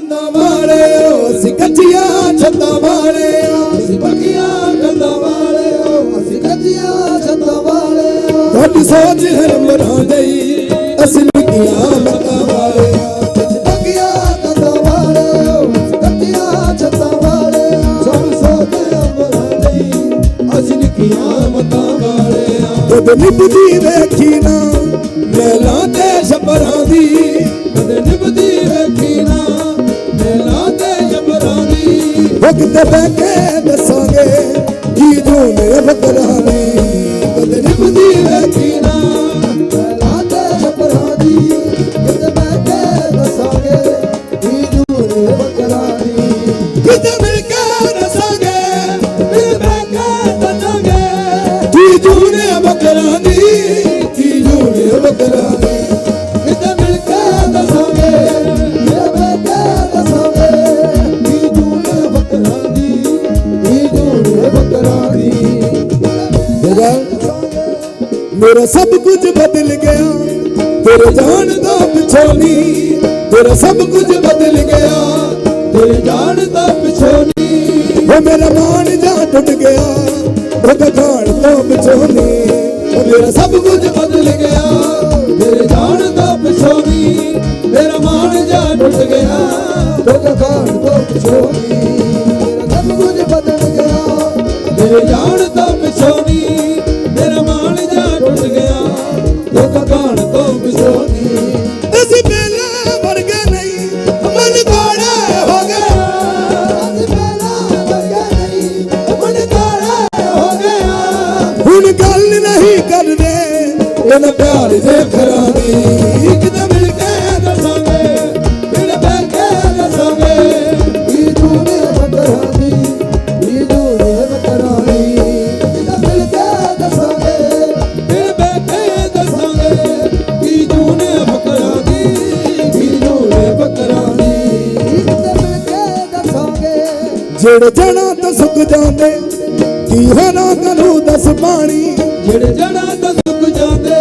ਕੰਨਾਂ ਵਾਲਿਓ ਅਸੀਂ ਕੱਚੀਆਂ ਛੱਤਾਂ ਵਾਲਿਓ। ਅਸੀਂ ਪੱਕੀਆਂ ਕੰਧਾਂ ਵਾਲਿਓ ਅਸੀਂ ਕੱਚੀਆਂ ਛੱਤਾਂ ਵਾਲਿਓ। ਤੁਹਾਡੀ ਸੋਚ ਹਰਮਰਾਂ ਦੇਈ ਅਸੀਂ ਨਿੱਕੀਆਂ ਮੱਤਾਂ ਵਾਲਿਓ। ਪੱਕੀਆਂ ਕੰਧਾਂ ਵਾਲਿਓ ਅਸੀਂ ਦੀ ਵਕਤ ਬਹਿ ਕੇ ਦੱਸਾਂਗੇ ਜੀ ਜੂਨੇ ਬਕਰਾਂ ਮੇਰਾ ਮੇਰਾ ਸਭ ਕੁਝ ਬਦਲ ਗਿਆ। ਤੇਰੇ ਜਾਣ ਦਾ ਪਿਛੋਨੀ ਤੇਰਾ ਸਭ ਕੁਝ ਬਦਲ ਗਿਆ। ਤੇਰੇ ਜਾਣ ਦਾ ਪਿਛੋਨੀ ਉਹ ਮੇਰਾ ਮਾਨ ਜਾ ਟੁੱਟ ਗਿਆ। ਉਹ ਖਾਣ ਤੋਂ ਪਿਛੋਨੀ ਉਹ ਮੇਰਾ ਸਭ ਕੁਝ ਬਦਲ ਗਿਆ। ਤੇਰੇ ਜਾਣ ਦਾ ਪਿਛੋਨੀ ਮੇਰਾ ਮਾਨ ਜਾ ਟੁੱਟ ਗਿਆ। ਦੁੱਖ ਖਾਣ ਤੋਂ ਪਿਛੋਨੀ ਗੱਲ ਨਹੀਂ ਕਰਦੇ ਇਹਨਾਂ ਪਿਆਰ ਦੇ ਘਰਾਂ ਦੀ ਜਿਹੜੇ ਜਣਾ ਤੋਂ ਸੁੱਕ ਜਾਂਦੇ ਕੀ ਹੋਣਾ ਕਰੂ ਦਸ ਪਾਣੀ? ਜਿਹੜੇ ਜੜਾਂ ਤੋਂ ਸੁੱਕ ਜਾਂਦੇ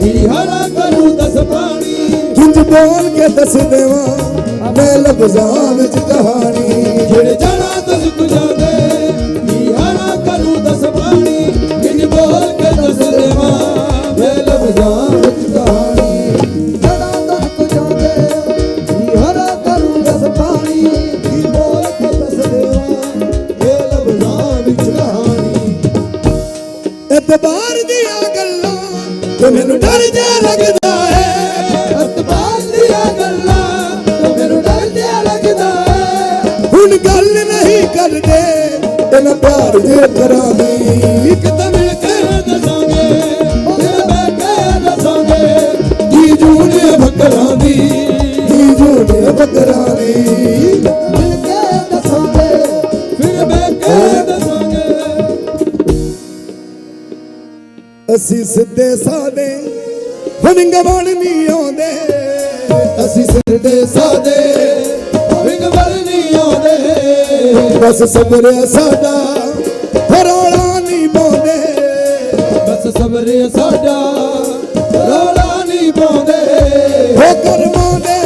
ਕੀ ਹਾਲਾ ਕਰੂ ਦਸ ਪਾਣੀ? ਕਿੰਜ ਬੋਲ ਕੇ ਦੱਸ ਦੇਵਾਂ ਮੈਂ ਲਫ਼ਜ਼ਾਂ ਵਿੱਚ ਕਹਾਣੀ ਇਤਬਾਰ ਦੀਆਂ ਗੱਲਾਂ ਤੇ ਮੈਨੂੰ ਡਰ ਜਾ ਲੱਗਦਾ ਹੈ। ਅਤਬਾਰ ਦੀਆਂ ਗੱਲਾਂ ਤੋਂ ਮੈਨੂੰ ਡਰ ਜਿਹਾ ਲੱਗਦਾ ਹੈ। ਹੁਣ ਗੱਲ ਨਹੀਂ ਕਰਦੇ ਇਹਨਾਂ ਪਿਆਰ ਦੇ ਘਰਾਂ ਅਸੀਂ ਸਿੱਧੇ ਸਾਦੇ ਹੁਣ ਗਵਣ ਨਹੀਂ ਆਉਂਦੇ। ਅਸੀਂ ਸਿੱਧੇ ਦੇ ਸਾਦੇ ਵਿੰਗ ਵੱਲ ਨਹੀਂ ਆਉਂਦੇ। ਬਸ ਸਬਰਿਆ ਸਾਡਾ, ਰੋਲਾ ਨਹੀਂ ਪਾਉਂਦੇ। ਬਸ ਸਬਰ ਸਾਡਾ, ਰੋਲਾ ਨਹੀਂ ਪਾਉਂਦੇ। ਹੋ ਕਰਮਾਂ ਦੇ